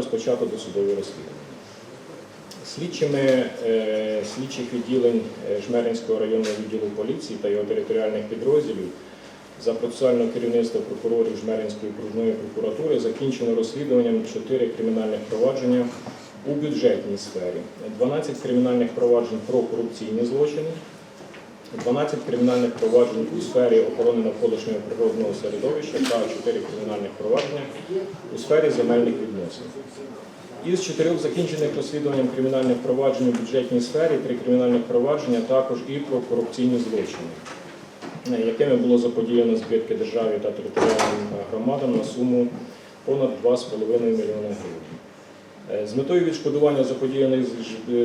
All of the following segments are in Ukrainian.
розпочато досудове розслідування. Слідчими е, слідчих відділень е, Жмеринського районного відділу поліції та його територіальних підрозділів за процесуального керівництва прокурорів Жмеринської окружної прокуратури закінчено розслідуванням 4 кримінальних провадження у бюджетній сфері, 12 кримінальних проваджень про корупційні злочини, 12 кримінальних проваджень у сфері охорони навколишнього природного середовища та 4 кримінальних провадження у сфері земельних відносин. Із чотирьох закінчених розслідуванням кримінальних проваджень у бюджетній сфері, три кримінальних провадження також і про корупційні злочини, якими було заподіяно збитки державі та територіальним громадам на суму понад 2,5 мільйони гривень. Е, З метою відшкодування заподіяних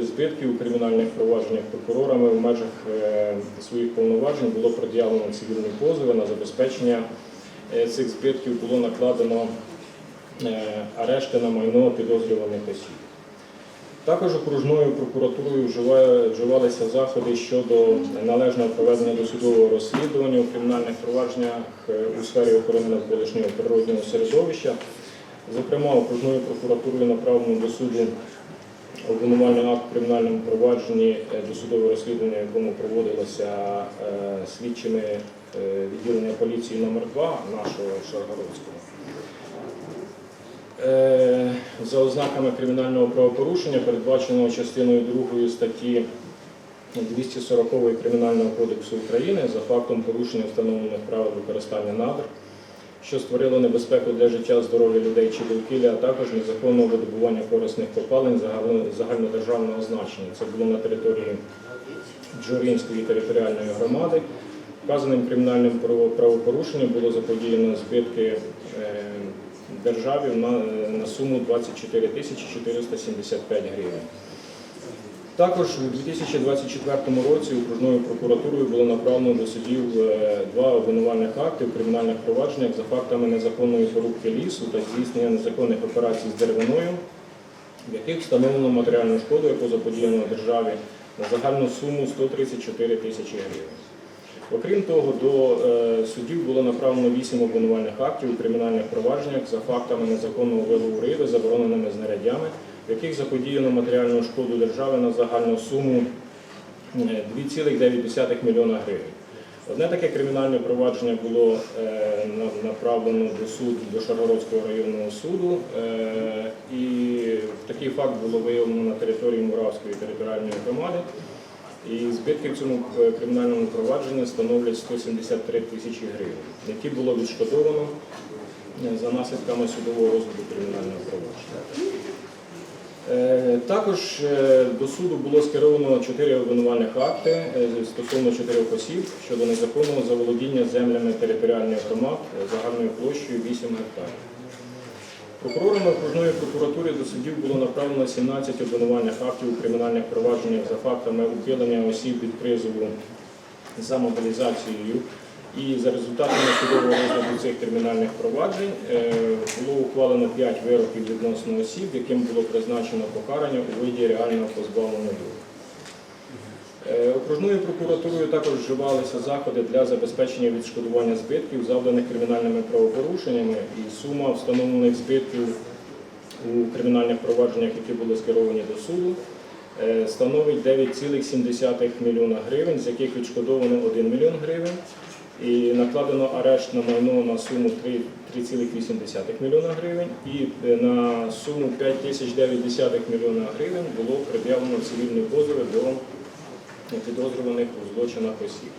збитків у кримінальних провадженнях прокурорами в межах е, своїх повноважень було пред'явлено цивільні позови на забезпечення е, цих збитків було накладено арешти на майно підозрюваних осіб. Також окружною прокуратурою вживалися заходи щодо належного проведення досудового розслідування у кримінальних провадженнях у сфері охорони навколишнього природнього середовища. Зокрема, окружною прокуратурою направлено до суду обвинувальний акт в кримінальному провадженні, е, досудове розслідування, якому проводилося е, слідчими е, відділення поліції номер 2 нашого Шаргородського. За ознаками кримінального правопорушення, передбаченого частиною 2 статті 240 Кримінального кодексу України за фактом порушення встановлених правил використання надр, що створило небезпеку для життя, здоров'я людей чи довкілля, а також незаконного видобування корисних копалин загальнодержавного значення. Це було на території Джуринської територіальної громади. Вказаним кримінальним правопорушенням було заподіяно збитки е, державі на суму 24 тисячі 475 гривень. Також у 2024 році окружною прокуратурою було направлено до судів е, два обвинувальних акти в кримінальних провадженнях за фактами незаконної порубки лісу та здійснення незаконних операцій з деревиною, в яких встановлено матеріальну шкоду, яку заподіяно державі на загальну суму 134 тисячі гривень. Окрім того, до е, судів було направлено вісім обвинувальних актів у кримінальних провадженнях за фактами незаконного вилову риби, забороненими знаряддями, в яких заподіяно матеріальну шкоду держави на загальну суму е, 2,9 мільйона гривень. Одне таке кримінальне провадження було е, направлено до суду до Шаргородського районного суду, е, і такий факт було виявлено на території Муравської територіальної громади. І збитки в цьому е, кримінальному провадженні становлять 173 тисячі гривень, які було відшкодовано е, за наслідками судового розгляду кримінального провадження. Е, Також е, до суду було скеровано чотири обвинувальних акти е, стосовно чотирьох осіб щодо незаконного заволодіння землями територіальних громад загальною площею 8 гектарів. Прокурорами окружної прокуратури до судів було направлено 17 обвинувальних актів у кримінальних провадженнях за фактами ухилення осіб від призову за мобілізацією. І за результатами судового розгляду цих кримінальних проваджень е, було ухвалено 5 вироків відносно осіб, яким було призначено покарання у виді реального позбавлення волі. Е, Окружною прокуратурою також вживалися заходи для забезпечення відшкодування збитків, завданих кримінальними правопорушеннями, і сума встановлених збитків у кримінальних провадженнях, які були скеровані до суду, е, становить 9,7 мільйона гривень, з яких відшкодовано 1 мільйон гривень. І накладено арешт на майно на суму 3,8 мільйона гривень і е, на суму 5,9 мільйона гривень було пред'явлено цивільні позови до підозрюваних у злочинах осіб.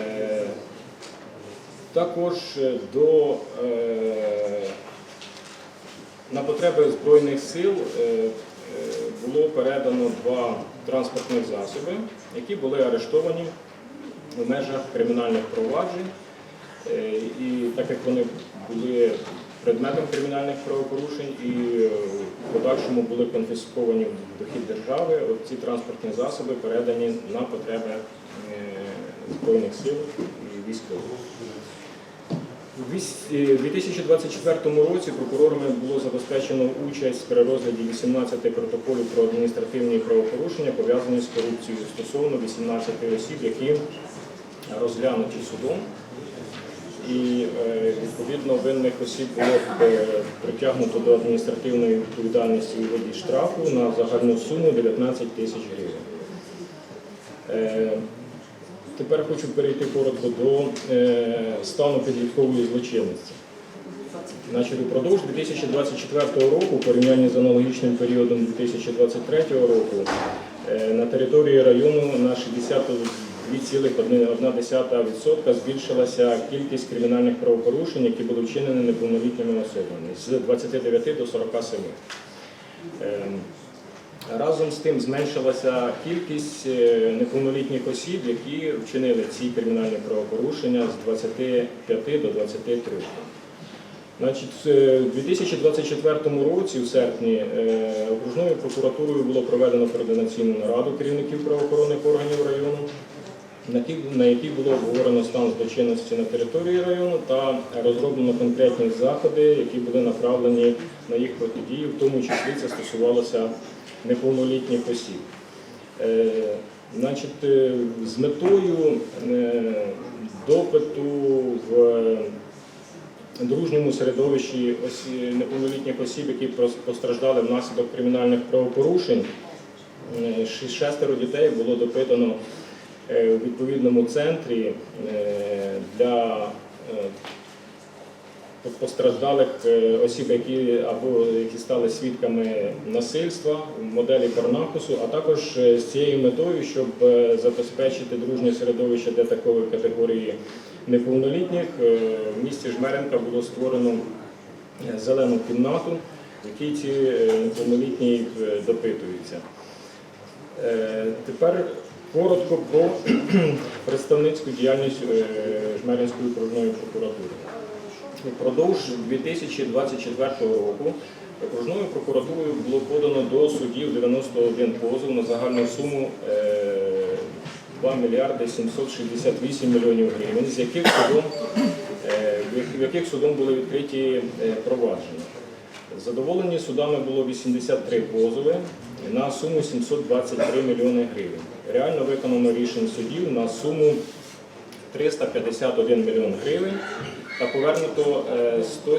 Е, Також е, до, на потреби Збройних сил було передано два транспортних засоби, які були арештовані в межах кримінальних проваджень. Е, І так як вони були предметом кримінальних правопорушень і е, в подальшому були конфісковані в дохід держави, ці транспортні засоби передані на потреби е, Збройних сил і військових. У е, 2024 році прокурорами було забезпечено участь при розгляді 18 протоколів про адміністративні правопорушення, пов'язані з корупцією стосовно 18 осіб, які розглянуті судом. і е, відповідно винних осіб було е, притягнуто до адміністративної відповідальності у виді штрафу на загальну суму 19 тисяч гривень. Е, Тепер хочу перейти коротко до стану підліткової злочинності. Значить, упродовж 2024 року, у порівнянні з аналогічним періодом 2023 року, на території району на 62,1% збільшилася кількість кримінальних правопорушень, які були вчинені неповнолітніми особами з 29 до 47. Ем, Разом з тим зменшилася кількість е, неповнолітніх осіб, які вчинили ці кримінальні правопорушення з 25 до 23. Значить, е, у 2024 році, в серпні, е, окружною прокуратурою було проведено координаційну нараду керівників правоохоронних органів району, на якій- було обговорено стан злочинності на території району та розроблено конкретні заходи, які були направлені на їх протидію, в тому числі це стосувалося неповнолітніх осіб. Е, Значить, е, з метою е, допиту в дружньому середовищі осі- неповнолітніх осіб, які постраждали внаслідок кримінальних правопорушень, шестеро дітей було допитано е, у відповідному центрі е, для е, постраждалих осіб, які або які стали свідками насильства моделі Карнакусу, а також з цією метою, щоб забезпечити дружнє середовище для такої категорії неповнолітніх, в місті Жмеренка було створено зелену кімнату, в якій ці неповнолітні допитуються. Тепер коротко про представницьку діяльність е, Жмеринської окружної прокуратури. Впродовж 2024 року окружною прокуратурою було подано до судів 91 позов на загальну суму е, 2 мільярди 768 мільйонів гривень, з яких судом, е, в яких судом були відкриті е, провадження. Задоволені судами було 83 позови на суму 723 мільйони гривень. Реально виконано рішень судів на суму 351 мільйон гривень. Та повернуто е, 100